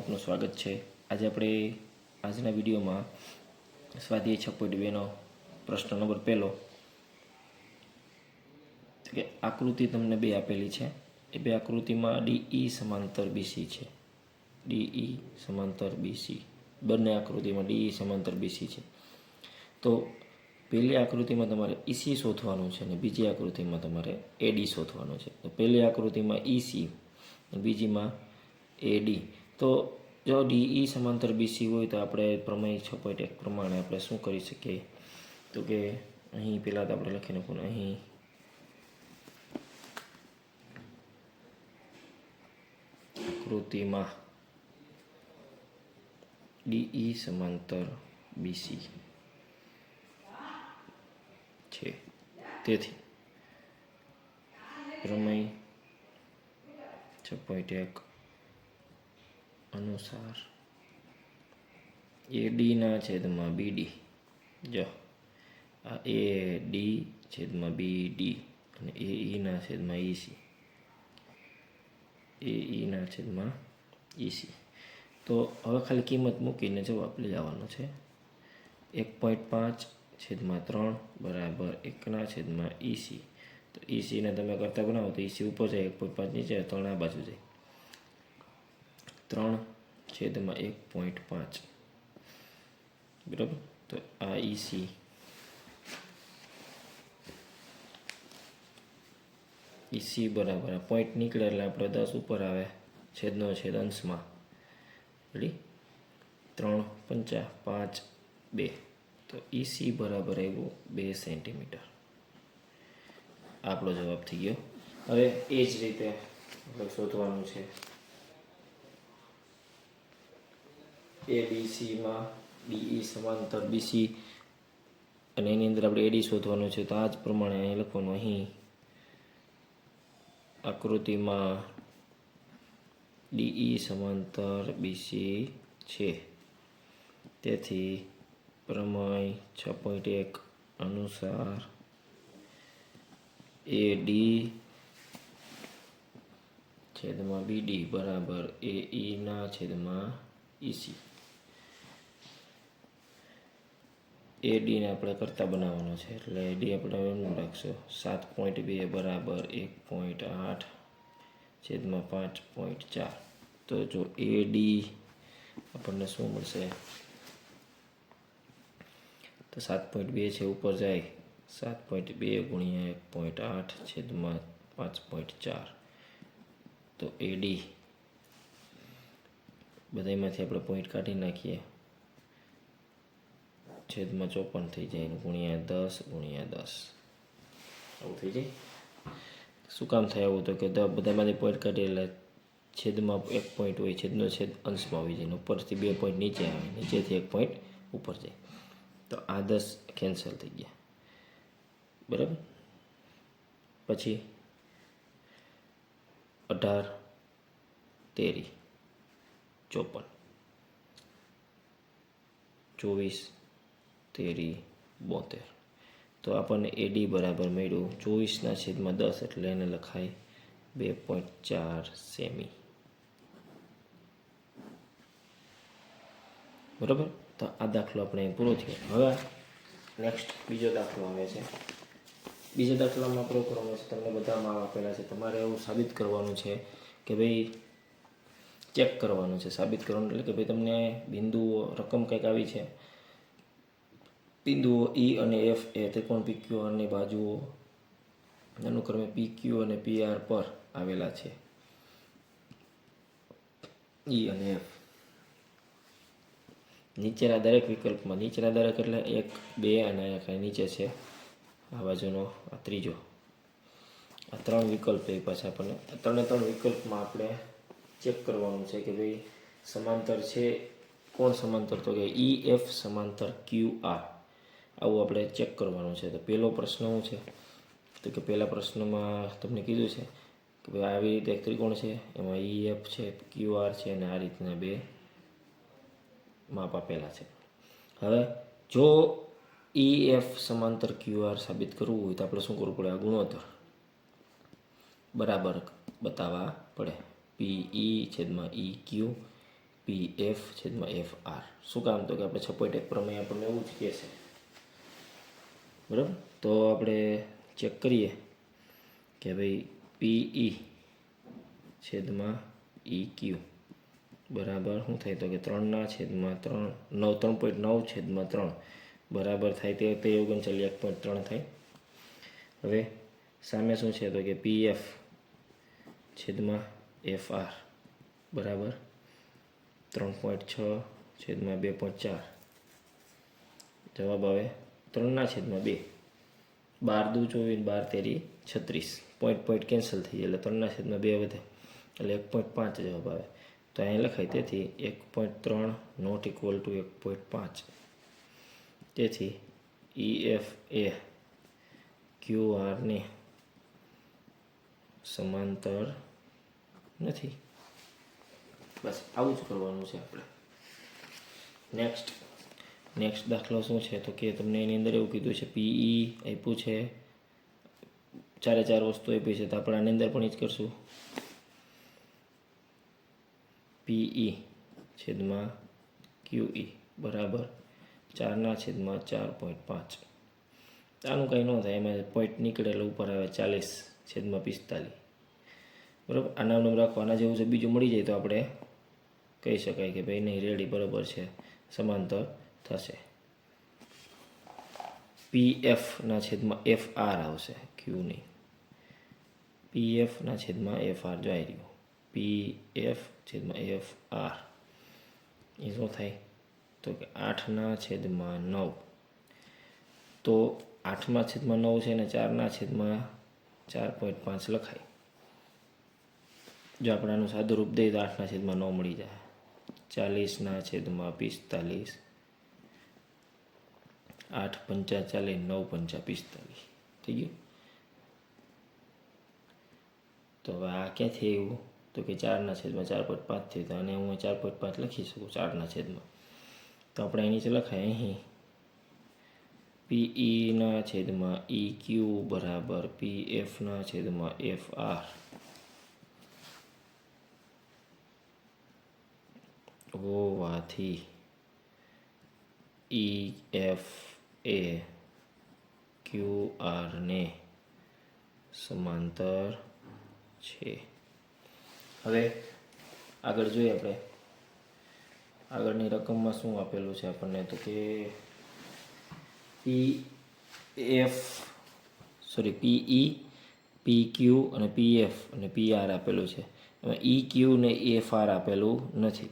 આપનું સ્વાગત છે. આજે આપણે આજના વિડીયોમાં સ્વાધ્યાય છ પોઈન્ટ બેનો પ્રશ્ન નંબર પહેલો. કે આકૃતિ તમને બે આપેલી છે. એ બે આકૃતિમાં ડીઈ સમાંતર બીસી છે. ડીઈ સમાંતર બીસી બંને આકૃતિમાં ડીઈ સમાંતર બીસી છે. તો પહેલી આકૃતિમાં તમારે ઈસી શોધવાનું છે અને બીજી આકૃતિમાં તમારે એડી શોધવાનું છે. તો પહેલી આકૃતિમાં ઈસી બીજીમાં એડી તો જો ડીઈ સમાંતર બીસી હોય તો આપણે પ્રમેય છ પોઈન્ટ એક પ્રમાણે આપણે શું કરી શકીએ? તો કે અહીં પહેલાં તો આપણે લખી નાખું અહીં. આકૃતિમાં ડીઈ સમાંતર બીસી છે. તેથી પ્રમેય છ પોઈન્ટ એક અનુસાર. એ ડીના છેદમાં બીડી જો, આ એ ડી છેદમાં બી ડી અને એ ઈના છેદમાં ઈસી એ ઈના છેદમાં ઈસી તો હવે ખાલી કિંમત મૂકીને જવાબ લઈ આવવાનો છે. એક પોઈન્ટ પાંચ છેદમાં ત્રણ બરાબર એકના છેદમાં ઈસી તો ઈસીને તમે કરતા બનાવો તો ઈસી ઉપર જાય, એક પોઈન્ટ પાંચ નીચે ત્રણ આ બાજુ જાય. ત્રણ છેદમાં એક પોઈન્ટ પાંચ. બરાબર? તો આ ઈસી ઈસી બરાબર. પોઈન્ટ નીકળે એટલે આપણે દસ ઉપર આવે. છેદનો છેદ અંશમાં. રેડી ત્રણ પંચા પાંચ બે. તો ઈસી બરાબર આવ્યું બે સેન્ટીમીટર. આપણો જવાબ થઈ ગયો. હવે એ જ રીતે શોધવાનું છે. એ બીસીમાં ડીઈ સમાંતર બીસી અને એની અંદર આપણે એડી શોધવાનું છે, તો આ જ પ્રમાણે અહીં લખવાનું. અહીં આકૃતિમાં ડીઈ સમાંતર બીસી છે. તેથી પ્રમેય છ પોઈન્ટ એક અનુસાર એ ડી છેદમાં બીડી બરાબર એ ઈના છેદમાં ઈસી એ ડીને આપણે કરતા બનાવવાનો છે. એટલે ડી આપણે એમનું રાખશું. સાત પોઈન્ટ બે બરાબર એક પોઈન્ટ આઠ છેદમાં પાંચ પોઈન્ટ ચાર. તો જો એ ડી આપણને શું મળશે? તો સાત પોઈન્ટ બે છે, ઉપર જાય. સાત પોઈન્ટ બે ગુણ્યા એક પોઈન્ટ આઠ છેદમાં પાંચ પોઈન્ટ ચાર. તો એ ડી બધામાંથી આપણે પોઈન્ટ કાઢી નાખીએ. છેદમાં ચોપન થઈ જાય ગુણ્યા દસ ગુણ્યા દસ. આવું થઈ જાય? શું કામ થાય આવું તો કે બધામાંથી પોઈન્ટ કાઢીએ એટલે છેદમાં એક પોઈન્ટ હોય, છેદનો છેદ અંશમાં આવી જાય ઉપરથી બે પોઈન્ટ નીચે આવે, નીચેથી એક પોઈન્ટ ઉપર જાય. તો આ દસ કેન્સલ થઈ ગયા. બરાબર? પછી અઢાર, તેરી, ચોપન. ચોવીસ તેરી બોતેર. તો આપણને એડી બરાબર મળ્યું. ચોવીસના છેદમાં દસ એટલે એને લખાય બે પોઈન્ટ ચાર સેમી. બરાબર? તો આ દાખલો આપણે પૂરો થયો. હવે નેક્સ્ટ બીજો દાખલો આવે છે. બીજા દાખલામાં આપણો કરવાનો છે તમને બધામાં આપેલા છે. તમારે એવું સાબિત કરવાનું છે કે ભાઈ ચેક કરવાનું છે. સાબિત કરવાનું એટલે કે ભાઈ તમને બિંદુઓ, રકમ કંઈક આવી છે. બિંદુઓ ઈ અને એફ એ ત્રિકોણ પીક્યુ અને બાજુઓ અનુક્રમે પીક્યુ અને પીઆર પર આવેલા છે. ઈ અને એફ. નીચેના દરેક વિકલ્પમાં, નીચેના દરેક એટલે એક, બે અને એક નીચે છે. આ બાજુનો, આ ત્રીજો. આ ત્રણ વિકલ્પ એ પાછા આપણને ત્રણે ત્રણ વિકલ્પમાં આપણે ચેક કરવાનું છે કે ભાઈ, સમાંતર છે, કોણ સમાંતર? તો કે ઈ એફ, સમાંતર ક્યુ, આર. આવું આપણે ચેક કરવાનું છે. તો પહેલો પ્રશ્ન શું છે? તો કે પહેલા પ્રશ્નમાં તમને કીધું છે કે ભાઈ આવી રીતે એક ત્રિકોણ છે, એમાં ઈ એફ છે ક્યુ આર છે અને આ રીતના બે માપ આપેલા છે. હવે જો ઈ એફ સમાંતર ક્યુ આર સાબિત કરવું હોય તો આપણે શું કરવું પડે? આ ગુણોત્તર બરાબર બતાવવા પડે. પી ઈ છેદમાં ઈ ક્યુ પી એફ છેદમાં એફ આર શું કામ? તો કે આપણે છપોઈ ટેક પ્રમેય આપણને એવું જ કહે છે બરાબર? તો આપણે ચેક કરીએ કે ભાઈ પીઈ છેદમાં ઈ ક્યુ બરાબર? શું થાય તો કે ત્રણના છેદમાં ત્રણ, નવ, ત્રણ પોઈન્ટ નવ છેદમાં ત્રણ. બરાબર થાય તે તે ઓગણચાલીસ એક પોઈન્ટ ત્રણ થાય. હવે સામે શું છે તો કે પી એફ છેદમાં એફ આર બરાબર? ત્રણ પોઈન્ટ છ છેદમાં બે પોઈન્ટ ચાર. જવાબ આવે ત્રણના છેદમાં બે. બાર દુ ચોવીસ બાર તેરી, છત્રીસ. પોઈન્ટ પોઈન્ટ કેન્સલ થઈ જાય એટલે ત્રણના છેદમાં બે વધે. એટલે એક પોઈન્ટ પાંચ જવાબ આવે. તો અહીં લખાય તેથી એક પોઈન્ટ ત્રણ નોટ ઇક્વલ ટુ એક પોઈન્ટ પાંચ. તેથી ઈ એફ એ ક્યુ આરને સમાંતર નથી. બસ આવું જ કરવાનું છે આપણે. નેક્સ્ટ નેક્સ્ટ દાખલો શું છે? તો કે તમને એની અંદર એવું કીધું છે પીઈ આપ્યું છે. ચારે ચાર વસ્તુ આપી છે, તો આપણે આની અંદર પણ એ જ કરશું. પીઈ છેદમાં ક્યુઈ બરાબર. ચારના છેદમાં ચાર પોઈન્ટ પાંચ. આનું કંઈ ન થાય, એમાં પોઈન્ટ નીકળેલો ઉપર આવે ચાલીસ છેદમાં પિસ્તાલીસ. બરાબર? આના નામ રાખવાના જેવું છે, બીજું મળી જાય તો આપણે કહી શકાય કે ભાઈ નહીં રેડી બરાબર છે. સમાંતર થશે. પી એફના છેદમાં એફ આર આવશે. ક્યુ નહીં. પી એફના છેદમાં એફ આર જોઈ રહ્યું. પી એફ છેદમાં એફ આર એ શું થાય? તો કે આઠના છેદમાં નવ. તો આઠના છેદમાં નવ છે અને ચારના છેદમાં ચાર પોઈન્ટ પાંચ લખાય. જો આપણે આનું સાદું રૂપ દઈએ તો આઠના છેદમાં નવ મળી જાય. ચાલીસના છેદમાં પિસ્તાલીસ. આઠ પંચા ચાલીસ, નવ પંચા પિસ્તાલીસ. થઈ ગયું? તો હવે આ ક્યાંથી આવ્યું? તો કે ચારના છેદમાં ચાર પોઈન્ટ પાંચ થયું તો અને હું ચાર પોઈન્ટ પાંચ લખી શકું ચારના છેદમાં? તો આપણે એની નીચે લખાય અહીં. પીઈના છેદમાં ઈ ક્યુ બરાબર પી એફના છેદમાં એફ આર હોવાથી ઈ એફ એ ક્યુ આરને સમાંતર છે. હવે આગળ જોઈએ આપણે. આગળની રકમમાં શું આપેલું છે આપણને? તો કે P F sorry P E P Q અને પી એફ અને પી આર આપેલું છે. એમાં ઈ ક્યુ ને એફ આર આપેલું નથી.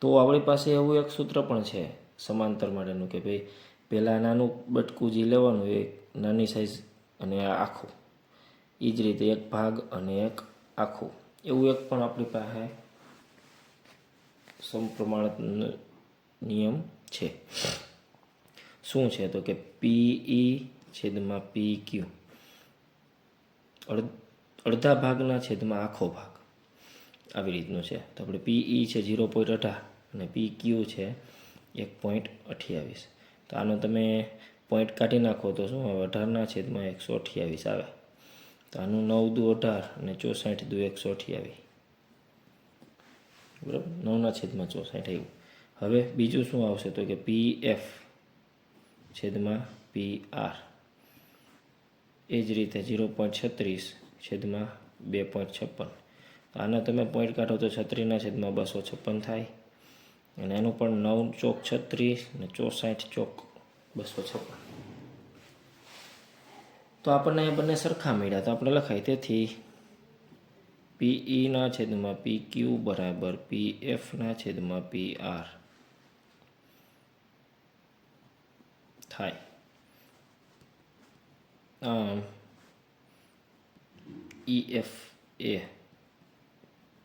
તો આપણી પાસે એવું એક સૂત્ર પણ છે, સમાંતર માટેનું કે ભાઈ પહેલાં નાનું બટકું જે લેવાનું એ નાની સાઈઝ અને આખું. એ જ રીતે એક ભાગ અને એક આખું. એવું એક પણ આપણી પાસે સમપ્રમાણ નિયમ છે. શું છે તો કે પીઈ છેદમાં પી ક્યુ અડધા ભાગના છેદમાં આખો ભાગ. આવી રીતનું છે. તો આપણે પીઈ છે ઝીરો પોઈન્ટ અઢાર અને પી ક્યુ છે એક પોઈન્ટ અઠ્યાવીસ. તો આનો તમે પોઈન્ટ કાઢી નાખો તો શું? આવે અઢારના છેદમાં એકસો અઠ્યાવીસ આવે. તો આનું નવ દુ અઢાર અને ચોસાઠ દુ એકસો અઠ્યાવીસ. બરાબર? નવના છેદમાં ચોસાઠ આવ્યું હવે બીજું શું આવશે? તો કે પી એફ છેદમાં પી આર એ જ રીતે ઝીરો પોઈન્ટ છત્રીસ છેદમાં બે પોઈન્ટ છપ્પન. આના તમે પોઈન્ટ કાઢો તો છત્રીસના છેદમાં બસો છપ્પન થાય. અને એનું પણ નવ ચોક છત્રીસ અને ચોસાઠ ચોક બસો છપ્પન. તો આપણને એ બંને સરખા મળ્યા. તો આપણે લખાય તેથી પીઈના છેદમાં પી ક્યુ બરાબર પી એફના છેદમાં પી આર થાય. આમ ઈ એફ એ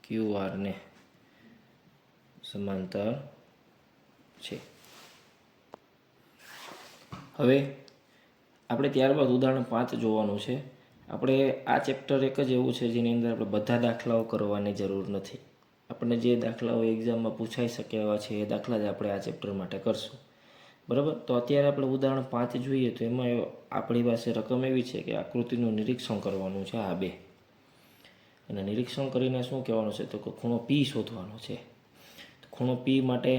ક્યુ આરને સમાંતર છે. હવે આપણે ત્યારબાદ ઉદાહરણ પાંચ જોવાનું છે. આપણે આ ચેપ્ટર એક જ એવું છે જેની અંદર આપણે બધા દાખલાઓ કરવાની જરૂર નથી. આપણને જે દાખલાઓ એક્ઝામમાં પૂછાઈ શકે એવા છે એ દાખલા જ આપણે આ ચેપ્ટર માટે કરશું. બરાબર? તો અત્યારે આપણે ઉદાહરણ પાંચ જોઈએ તો એમાં આપણી પાસે રકમ એવી છે કે આકૃતિનું નિરીક્ષણ કરવાનું છે આ બે. અને નિરીક્ષણ કરીને શું કહેવાનું છે તો કે ખૂણો પી શોધવાનો છે. ખૂણો પી માટે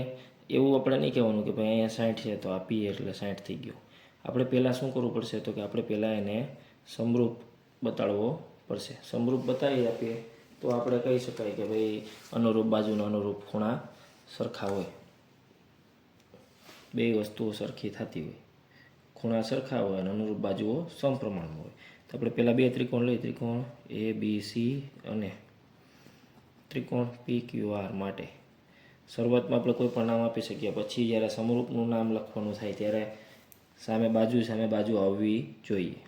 એવું આપણે નહીં કહેવાનું કે ભાઈ અહીંયા સાઠ છે તો આ પી એટલે સાઠ થઈ ગયું. આપણે પહેલાં શું કરવું પડશે તો કે આપણે પહેલાં એને સમરૂપ બતાડવો પડશે. સમરૂપ બતાવી આપીએ તો આપણે કહી શકાય કે ભાઈ અનુરૂપ બાજુના અનુરૂપ ખૂણા સરખા હોય. બે વસ્તુઓ સરખી થતી હોય. ખૂણા સરખા હોય અને અનુરૂપ બાજુઓ સમપ્રમાણમાં હોય. તો આપણે પહેલાં બે ત્રિકોણ લઈએ. ત્રિકોણ એ બી સી અને ત્રિકોણ પી ક્યુ આર માટે. શરૂઆતમાં આપણે કોઈ પણ નામ આપી શકીએ. પછી જ્યારે સમરૂપનું નામ લખવાનું થાય ત્યારે સામે બાજુ સામે બાજુ આવવી જોઈએ.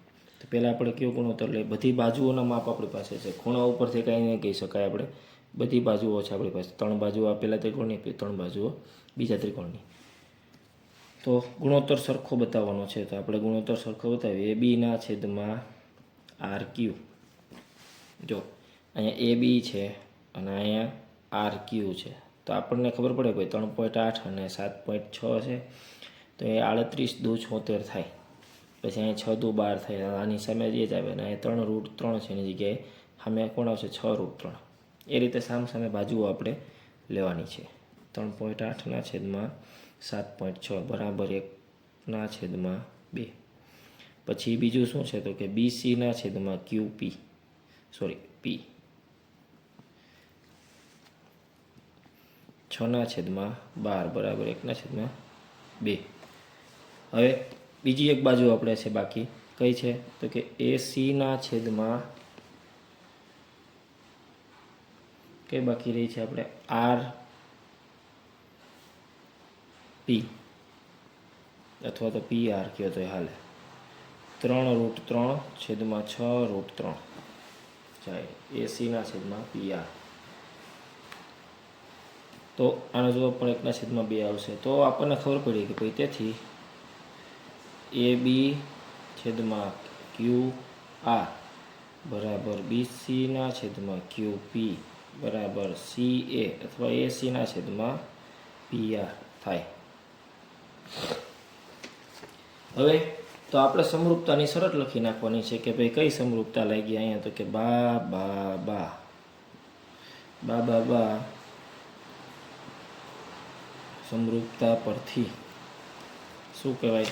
તો પહેલાં આપણે કયો ગુણોત્તર લઈએ? બધી બાજુઓના માપ આપણી પાસે છે. ખૂણા ઉપરથી કાંઈ નહીં કહી શકાય આપણે. બધી બાજુઓ છે આપણી પાસે. ત્રણ બાજુઓ આ પહેલા ત્રિકોણની ત્રણ બાજુઓ બીજા ત્રિકોણની. તો ગુણોત્તર સરખો બતાવવાનો છે. તો આપણે ગુણોત્તર સરખો બતાવીએ. બીના છેદમાં આર ક્યુ જો, અહીંયા એ બી છે અને અહીંયા આર ક્યુ છે. તો આપણને ખબર પડે ભાઈ ત્રણ પોઈન્ટ આઠ અને સાત પોઈન્ટ છ છે. તો એ આડત્રીસ દુ છોતેર થાય. પછી અહીંયા છ દુ બાર થાય. આની સામે જે જ આવે અને અહીંયા ત્રણ રૂટ ત્રણ છે એની જગ્યાએ. સામે કોણ આવશે? છ રૂટ ત્રણ. એ રીતે સામ સામે બાજુઓ આપણે લેવાની છે. ત્રણ પોઈન્ટ આઠના છેદમાં સાત પોઈન્ટ છ બરાબર એકના છેદમાં બે. પછી બીજું શું છે તો કે બીસીના છેદમાં ક્યુ પી સોરી પી છના છેદમાં બાર બરાબર એકના છેદમાં બે. હવે બીજી એક બાજુ આપણે છે બાકી. કઈ છે? તો કે એસીના છેદમાં કઈ બાકી રહી છે આપણે? R P. અથવા તો પી આર કયો તો હાલે. ત્રણ રૂટ ત્રણ છેદમાં છ રૂટ ત્રણ. જાય એસીના છેદમાં પી આર. તો આનો જવાબ પણ એકના છેદમાં બે આવશે. તો આપણને ખબર પડી કે ભાઈ તેથી એ બી છેદમાં ક્યુ આર બરાબર બીસીના છેદમાં ક્યુ પી બરાબર સી એ અથવા એસીના છેદમાં પી આર થાય. હવે તો આપણે સમરૂપતાની શરત લખી નાખવાની છે કે ભાઈ કઈ સમરૂપતા લાગી અહીંયા તો કે બા બા બા. બા બા બા. સમરૂપતા પરથી. શું કહેવાય?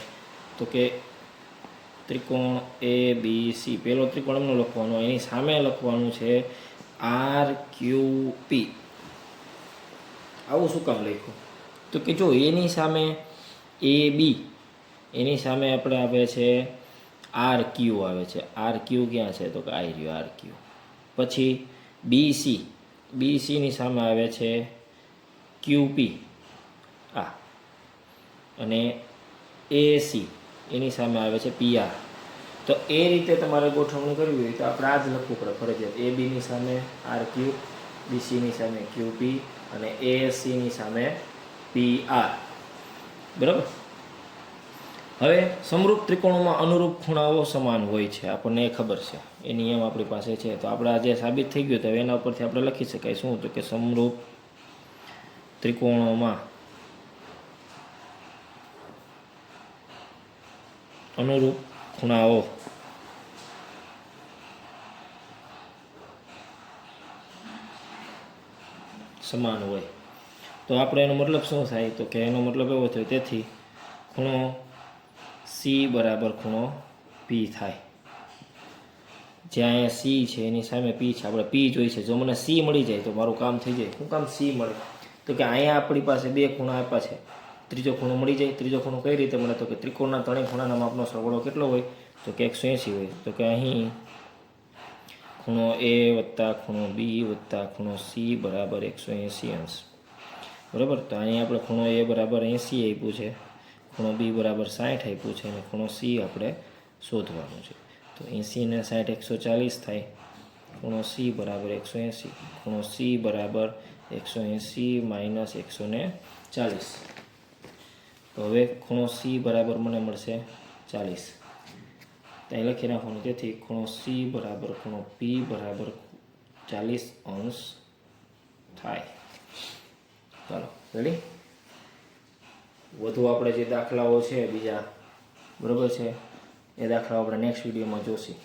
તો કે ત્રિકોણ એ, બી, સી. પહેલો ત્રિકોણ એમનો લખવાનો, એની સામે લખવાનું છે આર, ક્યુ, પી. આવું શું કામ લખ્યું? તો કે જો એની સામે એ, બી, એની સામે આપણે આવે છે આર, ક્યુ આવે છે. આર, ક્યુ ક્યાં છે? તો કે આઈ રહ્યો, આર, ક્યુ. પછી બી, સી. બી સીની સામે આવે છે ક્યુ, પી. આ અને એસી એની સામે આવે છે પીઆર તો એ રીતે તમારે ગોઠવણી કરવી હોય તો આપણે આ જ લખવું પડે ફરજિયાત. એ બીની સામે આર ક્યુ બીસીની સામે ક્યુ પી અને એએસસીની સામે પી આર બરાબર? હવે સમરૂપ ત્રિકોણોમાં અનુરૂપ ખૂણાઓ સમાન હોય છે. આપણને એ ખબર છે. એ નિયમ આપણી પાસે છે. તો આપણે આજે સાબિત થઈ ગયું તો એના ઉપરથી આપણે લખી શકાય. શું તો કે સમરૂપ ત્રિકોણોમાં અનુરૂપ ખૂણાઓ સમાન હોય. તો આપણે એનો મતલબ શું થાય? તો કે એનો મતલબ એવો થયો, તેથી ખૂણો સી બરાબર ખૂણો પી થાય. જ્યાં અહીંયા સી છે, એની સામે પી છે. આપણે પી જોઈ છે. જો મને સી મળી જાય તો મારું કામ થઈ જાય. શું કામ સી મળે. તો કે અહીંયા આપણી પાસે બે ખૂણા આપ્યા છે. ત્રીજો ખૂણો મળી જાય, ત્રીજો ખૂણો કઈ રીતે મળે? તો કે ત્રિકોણના ત્રણેય ખૂણાના માપનો સરવાળો કેટલો હોય? તો કે એકસો એંસી હોય. તો કે અહીં ખૂણો એ વત્તા ખૂણો બી વત્તા ખૂણો સી બરાબર એકસો એંસી અંશ. બરાબર? તો અહીં આપણે ખૂણો એ બરાબર એંસી આપ્યું છે. ખૂણો બી બરાબર સાઠ આપ્યું છે અને ખૂણો સી આપણે શોધવાનું છે. તો એંસી ને સાઠ એકસો ચાલીસ થાય. ખૂણો સી બરાબર એકસો એંસી ખૂણો સી બરાબર એકસો એંસી માઇનસ એકસો ને ચાલીસ. તો હવે ખૂણો સી બરાબર મને મળશે ચાલીસ. ત્યાં લખી નાખવાનું તેથી ખૂણો સી બરાબર ખૂણો પી બરાબર ચાલીસ અંશ થાય. ચાલો રેડી વધુ આપણે જે દાખલાઓ છે, બીજા, બરાબર છે? એ દાખલાઓ આપણે નેક્સ્ટ વિડીયોમાં જોશી.